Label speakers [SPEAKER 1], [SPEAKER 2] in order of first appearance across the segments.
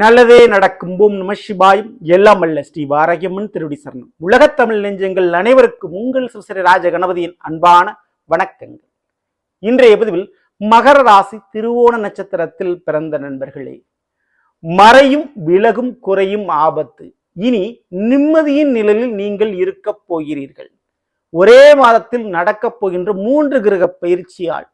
[SPEAKER 1] நல்லதே நடக்கும். பூம் நம சிவாயும் எல்லாம் அல்ல ஸ்ரீ வாரகியம்மன் திருவடி சரணம் உலகத் தமிழ் நெஞ்சங்கள் அனைவருக்கும் உங்கள் சுசரி ராஜ கணபதியின் அன்பான வணக்கங்கள். இன்றைய பதிவில் மகர ராசி திருவோண நட்சத்திரத்தில் பிறந்த நண்பர்களே மறையும் விலகும் குறையும் ஆபத்து. இனி நிம்மதியின் நிழலில் நீங்கள் இருக்கப் போகிறீர்கள். ஒரே மாதத்தில் நடக்கப் போகின்ற மூன்று கிரக பயிற்சியால்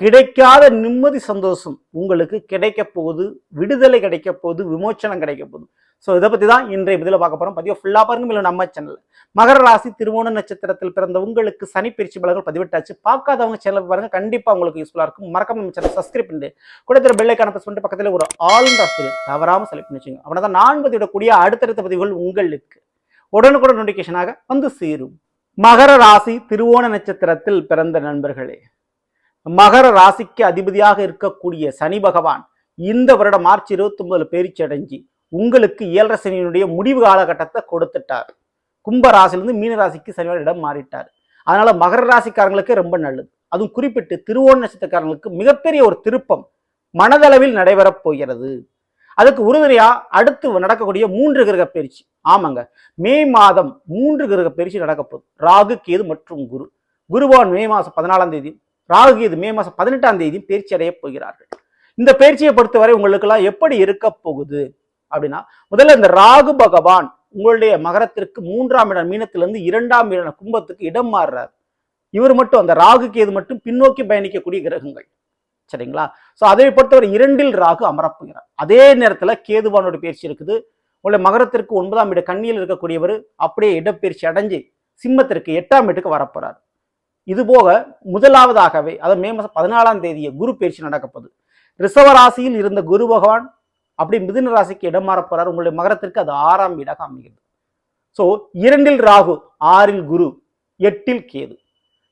[SPEAKER 1] கிடைக்காத நிம்மதி சந்தோஷம் உங்களுக்கு கிடைக்க போகுது விடுதலை கிடைக்க போகுது விமோச்சனம் கிடைக்க போகுது. ஸோ இதை பற்றி தான் இன்றைய பதில பார்க்க போகிறோம் பதிவு ஃபுல்லாக பாருங்க இல்லை நம்ம சேனல் மகர ராசி திருவோண நட்சத்திரத்தில் பிறந்த உங்களுக்கு சனி பயிற்சி பலன்கள் பதிவிட்டாச்சு. பார்க்காதவங்க சேனல் பாருங்க. கண்டிப்பாக உங்களுக்கு யூஸ்ஃபுல்லாக இருக்கும். மறக்காம நம்ம சேனல் சப்ஸ்கிரைப் பண்ணிட்டு கூட திரு பெல்லை ப்ரெஸ் சொல்லிட்டு பக்கத்தில் ஒரு ஆல் ராசி தவறாமல் செலக்ட் பண்ணி வச்சுங்க அப்படின்னா தான். நான் பதிவிடக்கூடிய அடுத்தடுத்த பதிவுகள் உங்களுக்கு உடனுக்குடன் நோட்டிஃபிகேஷனாக வந்து சேரும். மகர ராசி திருவோண நட்சத்திரத்தில் பிறந்த நண்பர்களே மகர ராசிக்கு அதிபதியாக இருக்கக்கூடிய சனி பகவான் இந்த வருடம் மார்ச் இருபத்தி ஒன்பதுல பேரிச்சு அடைஞ்சு உங்களுக்கு ஏழரை சனியினுடைய முடிவு காலகட்டத்தை கொடுத்துட்டார். கும்ப ராசிலிருந்து மீன ராசிக்கு சனியோட இடம் மாறிட்டார். அதனால மகர ராசிக்காரங்களுக்கு ரொம்ப நல்லது. அதுவும் குறிப்பிட்டு திருவோண நட்சத்திரக்காரங்களுக்கு மிகப்பெரிய ஒரு திருப்பம் மனதளவில் நடைபெறப் போகிறது. அதுக்கு உறுதுணையா அடுத்து நடக்கக்கூடிய மூன்று கிரக பயிற்சி ஆமாங்க. மே மாதம் மூன்று கிரக பயிற்சி நடக்க போகுது ராகு கேது மற்றும் குரு. குருவான் மே மாதம் பதினாலாம் தேதி ராகு கேது மே மாதம் பதினெட்டாம் தேதி பயிற்சி அடைய போகிறார்கள். இந்த பயிற்சியை பொறுத்தவரை உங்களுக்கெல்லாம் எப்படி இருக்க போகுது? அப்படின்னா முதல்ல இந்த ராகு பகவான் உங்களுடைய மகரத்திற்கு மூன்றாம் இடம் மீனத்திலிருந்து இரண்டாம் இடம் கும்பத்துக்கு இடம் மாறுறார். இவர் மட்டும் அந்த ராகு கேது மட்டும் பின்னோக்கி பயணிக்கக்கூடிய கிரகங்கள். சரிங்களா? ஸோ அதை பொறுத்தவரை இரண்டில் ராகு அமரப்போகிறார். அதே நேரத்தில் கேதுவானோட பயிற்சி இருக்குது. உங்களை மகரத்திற்கு ஒன்பதாம் இட கண்ணியில் இருக்கக்கூடியவர் அப்படியே இடப்பெயர்ச்சி அடைஞ்சு சிம்மத்திற்கு எட்டாம் இடத்துக்கு வரப்போறார். இது போக முதலாவதாகவே அதாவது மே மாதம் பதினாலாம் தேதியை குரு பயிற்சி நடக்கப்போகுது ரிசவ ராசியில் இருந்த குரு பகவான் அப்படி மிதுன ராசிக்கு இடம் மாறப்போறார் உங்களுடைய மகரத்திற்கு அது ஆறாம் வீடாக அமைகிறது. ஸோ இரண்டில் ராகு ஆறில் குரு எட்டில் கேது.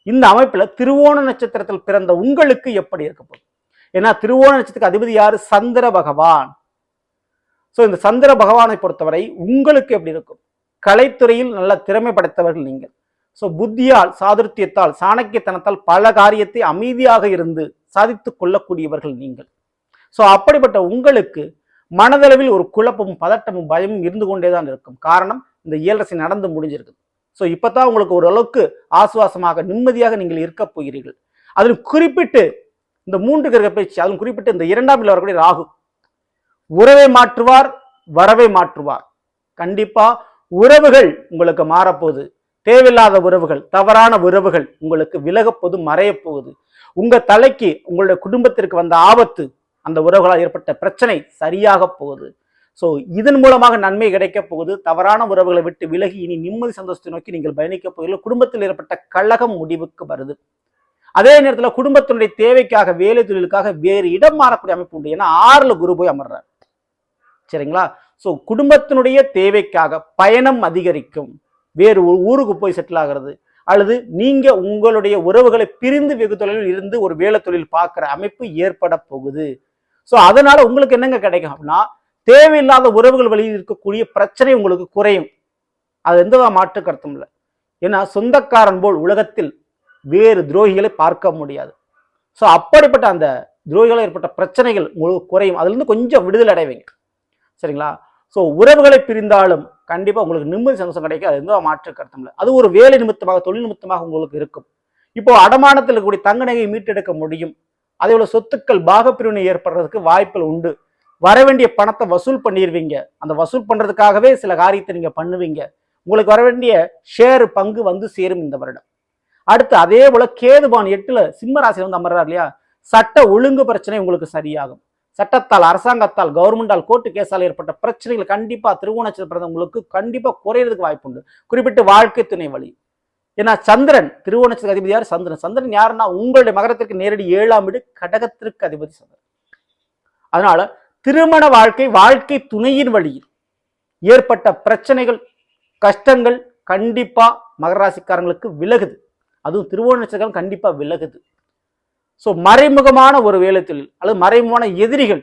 [SPEAKER 1] இந்த அமைப்புல திருவோண நட்சத்திரத்தில் பிறந்த உங்களுக்கு எப்படி இருக்க போகுது? ஏன்னா திருவோண நட்சத்திரத்துக்கு அதிபதி யார்? சந்திர பகவான். ஸோ இந்த சந்திர பகவானை பொறுத்தவரை உங்களுக்கு எப்படி இருக்கும்? கலைத்துறையில் நல்ல திறமை படைத்தவர்கள் நீங்கள். ஸோ புத்தியால் சாதுர்த்தியத்தால் சாணக்கியத்தனத்தால் பல காரியத்தை அமைதியாக இருந்து சாதித்து கொள்ளக்கூடியவர்கள் நீங்கள். ஸோ அப்படிப்பட்ட உங்களுக்கு மனதளவில் ஒரு குழப்பமும் பதட்டமும் பயமும் இருந்து கொண்டே தான் இருக்கும். காரணம் இந்த இயல்ரசி நடந்து முடிஞ்சிருக்கு ஸோ இப்போ தான் உங்களுக்கு ஓரளவுக்கு ஆசுவாசமாக நிம்மதியாக நீங்கள் இருக்க போகிறீர்கள். அதில் குறிப்பிட்டு இந்த மூன்று கிரக பயிற்சி அதுவும் குறிப்பிட்டு இந்த இரண்டாம் இல்லை வரக்கூடிய ராகு. உறவை மாற்றுவார் வரவை மாற்றுவார். கண்டிப்பாக உறவுகள் உங்களுக்கு மாறப்போகுது. தேவையில்லாத உறவுகள் தவறான உறவுகள் உங்களுக்கு விலகப்போது மறையப் போகுது. உங்க தலைக்கு உங்களுடைய குடும்பத்திற்கு வந்த ஆபத்து அந்த உறவுகளால் ஏற்பட்ட பிரச்சனை சரியாக போகுது. ஸோ இதன் மூலமாக நன்மை கிடைக்க போகுது. தவறான உறவுகளை விட்டு விலகி இனி நிம்மதி சந்தோஷத்தை நோக்கி நீங்கள் பயணிக்க போகிறீர்கள். குடும்பத்தில் ஏற்பட்ட கழகம் முடிவுக்கு வருது. அதே நேரத்தில் குடும்பத்தினுடைய தேவைக்காக வேலை தொழிலுக்காக வேறு இடம் மாறக்கூடிய அமைப்பு உண்டு. ஏன்னா ஆறுல குரு போய் அமர்றார். சரிங்களா? ஸோ குடும்பத்தினுடைய தேவைக்காக பயணம் அதிகரிக்கும். வேறு ஊருக்கு போய் செட்டில் ஆகிறது. அல்லது நீங்கள் உங்களுடைய உறவுகளை பிரிந்து வெகு தொழிலில் இருந்து ஒரு வேலை தொழில் பார்க்குற அமைப்பு ஏற்பட போகுது. ஸோ அதனால் உங்களுக்கு என்னங்க கிடைக்கும் அப்படின்னா தேவையில்லாத உறவுகள் வழியில் இருக்கக்கூடிய பிரச்சனை உங்களுக்கு குறையும். அது எந்த மாற்று கருத்தும் இல்லை. ஏன்னா சொந்தக்காரன் போல் உலகத்தில் வேறு துரோகிகளை பார்க்க முடியாது. ஸோ அப்படிப்பட்ட அந்த துரோகிகள் ஏற்பட்ட பிரச்சனைகள் உங்களுக்கு குறையும். அதுலேருந்து கொஞ்சம் விடுதலை அடைவீங்க. சரிங்களா? ஸோ உறவுகளை பிரிந்தாலும் கண்டிப்பாக உங்களுக்கு நிம்மதி சந்தோஷம் கிடைக்கும். அது எந்த மாற்று கருத்தம் இல்லை. அது ஒரு வேலை நிமித்தமாக தொழில் நிமித்தமாக உங்களுக்கு இருக்கும். இப்போ அடமானத்தில் இருக்கக்கூடிய தங்க நகையை மீட்டெடுக்க முடியும். அதே போல சொத்துக்கள் பாகப்பிரிவினை ஏற்படுறதுக்கு வாய்ப்புகள் உண்டு. வர வேண்டிய பணத்தை வசூல் பண்ணிடுவீங்க அந்த வசூல் பண்ணுறதுக்காகவே சில காரியத்தை நீங்கள் பண்ணுவீங்க. உங்களுக்கு வர வேண்டிய ஷேர் பங்கு வந்து சேரும் இந்த வருடம். அடுத்து அதே போல கேதுபான் எட்டுல சிம்ம வந்து அமர்றார் இல்லையா? சட்ட ஒழுங்கு பிரச்சனை உங்களுக்கு சரியாகும். சட்டத்தால் அரசாங்கத்தால் கவர்மெண்டால் கோர்ட்டு கேஸால் ஏற்பட்ட பிரச்சனைகள் கண்டிப்பா திருவோணத்தில் பிறந்தவங்களுக்கு கண்டிப்பாக குறையிறதுக்கு வாய்ப்பு உண்டு. குறிப்பிட்டு வாழ்க்கை துணை வழி. ஏன்னா சந்திரன் திருவோணத்துக்கு அதிபதி யார்? சந்திரன். சந்திரன் யாருன்னா உங்களுடைய மகரத்திற்கு நேரடி ஏழாம் வீடு கடகத்திற்கு அதிபதி சந்திரன். அதனால திருமண வாழ்க்கை வாழ்க்கை துணையின் வழியில் ஏற்பட்ட பிரச்சனைகள் கஷ்டங்கள் கண்டிப்பா மகராசிக்காரங்களுக்கு விலகுது. அதுவும் திருவோண கண்டிப்பா விலகுது. ஸோ மறைமுகமான ஒரு வேலத்தில் அல்லது மறைமுகமான எதிரிகள்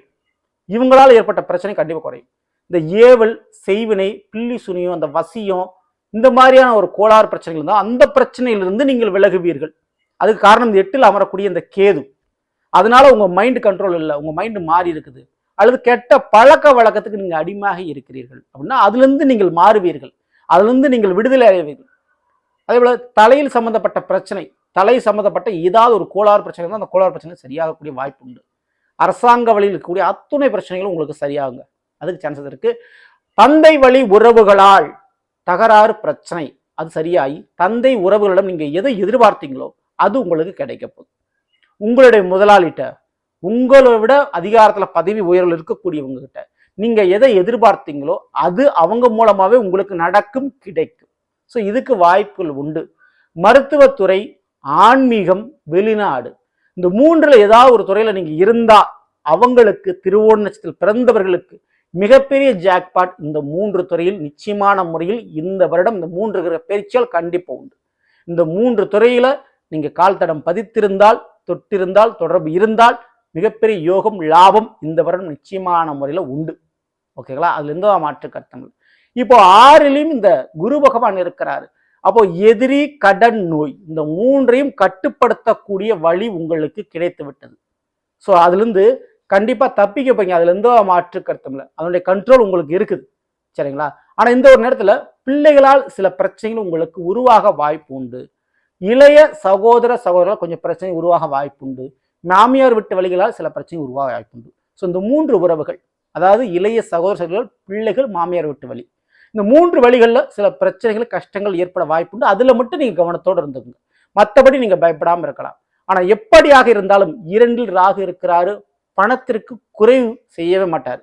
[SPEAKER 1] இவங்களால் ஏற்பட்ட பிரச்சனை கண்டிப்பாக குறையும். இந்த ஏவல் செய்வினை பில்லி சுனியம் அந்த வசியம் இந்த மாதிரியான ஒரு கோளாறு பிரச்சனைகள் இருந்தால் அந்த பிரச்சனையிலிருந்து நீங்கள் விலகுவீர்கள். அதுக்கு காரணம் இந்த எட்டில் அமரக்கூடிய இந்த கேது. அதனால உங்கள் மைண்டு கண்ட்ரோல் இல்லை உங்கள் மைண்டு மாறி இருக்குது. அல்லது கெட்ட பழக்க வழக்கத்துக்கு நீங்கள் அடிமையாக இருக்கிறீர்கள் அப்படின்னா அதுலேருந்து நீங்கள் மாறுவீர்கள். அதுலேருந்து நீங்கள் விடுதலை அடைவீர்கள். அதே போல் தலையில் சம்மந்தப்பட்ட பிரச்சனை தலை சம்மந்தப்பட்ட ஏதாவது ஒரு கோளாறு பிரச்சனை இருந்தால் அந்த கோளாறு பிரச்சனை சரியாகக்கூடிய வாய்ப்பு உண்டு. அரசாங்க வழியில் இருக்கக்கூடிய அத்துணை பிரச்சனைகளும் உங்களுக்கு சரியாகுங்க. அதுக்கு சான்சஸ் இருக்கு. தந்தை வழி உறவுகளால் தகராறு பிரச்சனை அது சரியாகி தந்தை உறவுகளிடம் நீங்கள் எதை எதிர்பார்த்தீங்களோ அது உங்களுக்கு கிடைக்க போகுது. உங்களுடைய முதலாளிகிட்ட உங்களை விட அதிகாரத்தில் பதவி உயர்வில் இருக்கக்கூடியவங்க கிட்ட எதை எதிர்பார்த்தீங்களோ அது அவங்க மூலமாகவே உங்களுக்கு நடக்கும் கிடைக்கும். ஸோ இதுக்கு வாய்ப்புகள் உண்டு. மருத்துவத்துறை ஆன்மீகம் வெளிநாடு. இந்த மூன்றில் ஏதாவது ஒரு துறையில் நீங்கள் இருந்தால் அவங்களுக்கு திருவோண நட்சத்திரத்தில் பிறந்தவர்களுக்கு மிகப்பெரிய ஜாக்பாட் இந்த மூன்று துறையில் நிச்சயமான முறையில் இந்த வருடம் இந்த மூன்று கிரக பயிற்சியால் உண்டு. இந்த மூன்று துறையில் நீங்கள் கால் தடம் பதித்திருந்தால் தொட்டிருந்தால் தொடர்பு இருந்தால் மிகப்பெரிய யோகம் லாபம் இந்த வருடம் நிச்சயமான முறையில் உண்டு. ஓகேங்களா? அதுல எந்த மாற்று கருத்தங்கள். இப்போ ஆறிலையும் இந்த குரு பகவான் இருக்கிறாரு. அப்போ எதிரி கடன் நோய் இந்த மூன்றையும் கட்டுப்படுத்தக்கூடிய வழி உங்களுக்கு கிடைத்து விட்டது. ஸோ அதுலேருந்து கண்டிப்பாக தப்பிக்க போங்க அதுல எந்த மாற்று கருத்தும் இல்லை. அதனுடைய கண்ட்ரோல் உங்களுக்கு இருக்குது. சரிங்களா? ஆனால் இந்த ஒரு நேரத்தில் பிள்ளைகளால் சில பிரச்சனைகள் உங்களுக்கு உருவாக வாய்ப்பு உண்டு. இளைய சகோதர சகோதரர் கொஞ்சம் பிரச்சனை உருவாக வாய்ப்பு உண்டு. மாமியார் விட்டு வழிகளால் சில பிரச்சனை உருவாக வாய்ப்பு உண்டு. ஸோ இந்த மூன்று உறவுகள் அதாவது இளைய சகோதர சகோதரர்கள் பிள்ளைகள் மாமியார் விட்டு வழி இந்த மூன்று வழிகளில் சில பிரச்சனைகள் கஷ்டங்கள் ஏற்பட வாய்ப்பு உண்டு மட்டும் நீங்கள் கவனத்தோடு இருந்துக்குங்க. மற்றபடி நீங்கள் பயப்படாமல் இருக்கலாம். ஆனால் எப்படியாக இருந்தாலும் இரண்டில் ராகு இருக்கிறாரு பணத்திற்கு குறைவு செய்யவே மாட்டார்.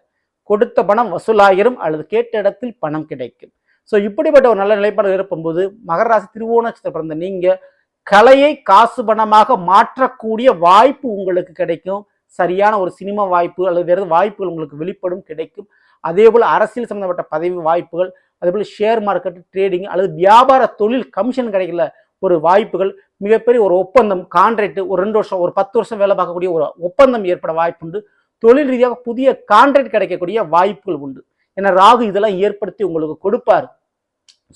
[SPEAKER 1] கொடுத்த பணம் வசூலாகிரும் அல்லது கேட்ட இடத்தில் பணம் கிடைக்கும். ஸோ இப்படிப்பட்ட ஒரு நல்ல நிலைப்பாடு இருக்கும்போது மகர ராசி திருவோண பிறந்த நீங்கள் கலையை காசு பணமாக மாற்றக்கூடிய வாய்ப்பு உங்களுக்கு கிடைக்கும். சரியான ஒரு சினிமா வாய்ப்பு அல்லது வேறு வாய்ப்புகள் உங்களுக்கு வெளிப்படும் கிடைக்கும். அதே போல் அரசியல் சம்பந்தப்பட்ட பதவி வாய்ப்புகள் அதே போல் ஷேர் மார்க்கெட் ட்ரேடிங் அல்லது வியாபார தொழில் கமிஷன் கிடைக்கல ஒரு வாய்ப்புகள் மிகப்பெரிய ஒரு ஒப்பந்தம் கான்ட்ராக்ட் ஒரு ரெண்டு வருஷம் ஒரு பத்து வருஷம் வேலை பார்க்கக்கூடிய ஒரு ஒப்பந்தம் ஏற்பட வாய்ப்புண்டு தொழில் ரீதியாக புதிய கான்ட்ராக்ட் கிடைக்கக்கூடிய வாய்ப்புகள் உண்டு. ஏன்னா ராகு இதெல்லாம் ஏற்படுத்தி உங்களுக்கு கொடுப்பார்.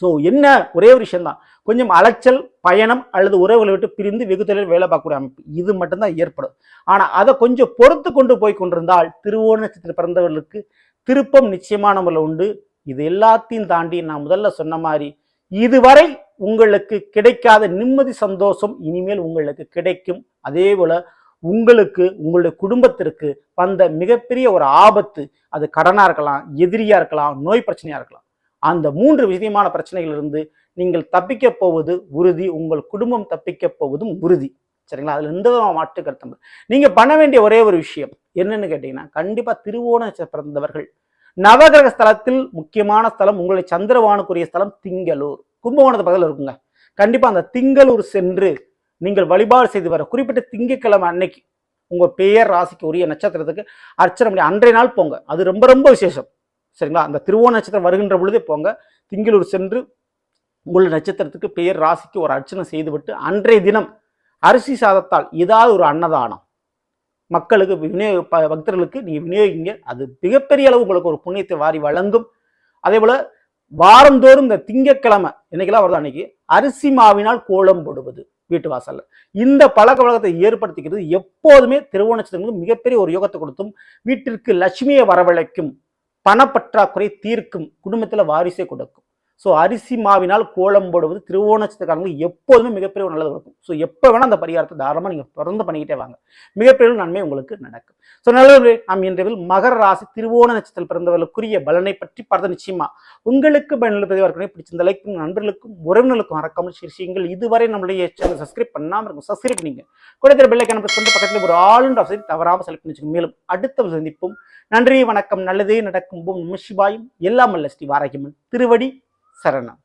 [SPEAKER 1] ஸோ என்ன ஒரே ஒரு விஷயம்தான். கொஞ்சம் அலைச்சல் பயணம் அல்லது உறவுகளை விட்டு பிரிந்து வெகு தொழில் வேலை பார்க்கக்கூடிய அமைப்பு. இது மட்டும்தான் ஏற்படும். ஆனால் அதை கொஞ்சம் பொறுத்து கொண்டு போய் கொண்டிருந்தால் திருவோண நட்சத்திர பிறந்தவர்களுக்கு திருப்பம் நிச்சயமான முறையில் உண்டு. இது எல்லாத்தையும் தாண்டி நான் முதல்ல சொன்ன மாதிரி இதுவரை உங்களுக்கு கிடைக்காத நிம்மதி சந்தோஷம் இனிமேல் உங்களுக்கு கிடைக்கும். அதே போல் உங்களுக்கு உங்களுடைய குடும்பத்திற்கு வந்த மிகப்பெரிய ஒரு ஆபத்து அது கடனாக இருக்கலாம் எதிரியாக இருக்கலாம் நோய் பிரச்சனையாக இருக்கலாம். அந்த மூன்று விதமான பிரச்சனைகளிலிருந்து நீங்கள் தப்பிக்க போவது உறுதி உங்கள் குடும்பம் தப்பிக்க போவதும் உறுதி. சரிங்களா? அதில் எந்த விதமான மாற்று கருத்தம் நீங்கள் பண்ண வேண்டிய ஒரே ஒரு விஷயம் என்னன்னு கேட்டிங்கன்னா கண்டிப்பாக திருவோண பிறந்தவர்கள் நவகிரக ஸ்தலத்தில் முக்கியமான ஸ்தலம் உங்களை சந்திரவானுக்குரிய ஸ்தலம் திங்களூர். கும்பகோணத்து பக்கத்தில் இருக்குங்க. கண்டிப்பாக அந்த திங்களூர் சென்று நீங்கள் வழிபாடு செய்து வர குறிப்பிட்ட திங்கட்கிழமை அன்னைக்கு உங்கள் பெயர் ராசிக்கு உரிய நட்சத்திரத்துக்கு அர்ச்சனை பண்ணி அன்றைய நாள் போங்க. அது ரொம்ப ரொம்ப விசேஷம். சரிங்களா? அந்த திருவோண நட்சத்திரம் வருகின்ற பொழுதே போங்க. திங்களூர் சென்று உங்கள் நட்சத்திரத்துக்கு பெயர் ராசிக்கு ஒரு அர்ச்சனை செய்துவிட்டு அன்றைய தினம் அரிசி சாதத்தால் ஏதாவது ஒரு அன்னதானம் மக்களுக்கு விநியோக ப- பக்தர்களுக்கு நீ விநியோகிங்க. அது மிகப்பெரிய அளவு உங்களுக்கு ஒரு புண்ணியத்தை வாரி வழங்கும். அதே போல வாரந்தோறும் இந்த திங்கட்கிழமை என்னைக்கெல்லாம் வருது அன்னைக்கு அரிசி மாவினால் கோலம் போடுவது வீட்டு வாசல்ல. இந்த பழக்க வழக்கத்தை ஏற்படுத்திக்கிறது எப்போதுமே திருவோணச்சத்திரங்களுக்கு மிகப்பெரிய ஒரு யோகத்தை கொடுத்தும் வீட்டிற்கு லட்சுமியை வரவழைக்கும் பணப்பற்றாக்குறை தீர்க்கும் குடும்பத்தில் வாரிசை கொடுக்கும். ஸோ அரிசி மாவினால் கோலம் போடுவது திருவோணச்சத்திரக்காரங்களுக்கு எப்போதுமே மிகப்பெரிய ஒரு நல்லது இருக்கும் ஸோ எப்போ வேணால் அந்த பரிகாரத்தை தாராளமாக நீங்கள் தொடர்ந்து பண்ணிக்கிட்டே வாங்க. மிகப்பெரிய நன்மை உங்களுக்கு நடக்கும். ஸோ நல்ல நாம் இன்றைவில் மகர ராசி திருவோண நட்சத்திரத்தில் பிறந்தவர்களுக்குரிய பலனை பற்றி பார்த்த நிச்சயமா உங்களுக்கு பயனுள்ள வரைக்கும் பிடிச்சிருந்த லைக் நண்பர்களுக்கும் உறவினர்களுக்கும் மறக்காமல் ஷேர் இதுவரை நம்மளுடைய சேனல் சப்ஸ்கிரைப் பண்ணாமல் இருக்கும் சப்ஸ்கிரைப் பண்ணிங்க. கூட பெல்லை கணக்கு கொண்டு பக்கத்தில் ஒரு ஆளுன்ற வசதி தவறாமல் செலக்ட் பண்ணி மேலும் அடுத்த சந்திப்போம். நன்றி வணக்கம். நல்லதே நடக்கும். போம் நிமிஷிபாயும் எல்லாம் அல்ல ஸ்ரீ வாராகிமன் திருவடி சரணம்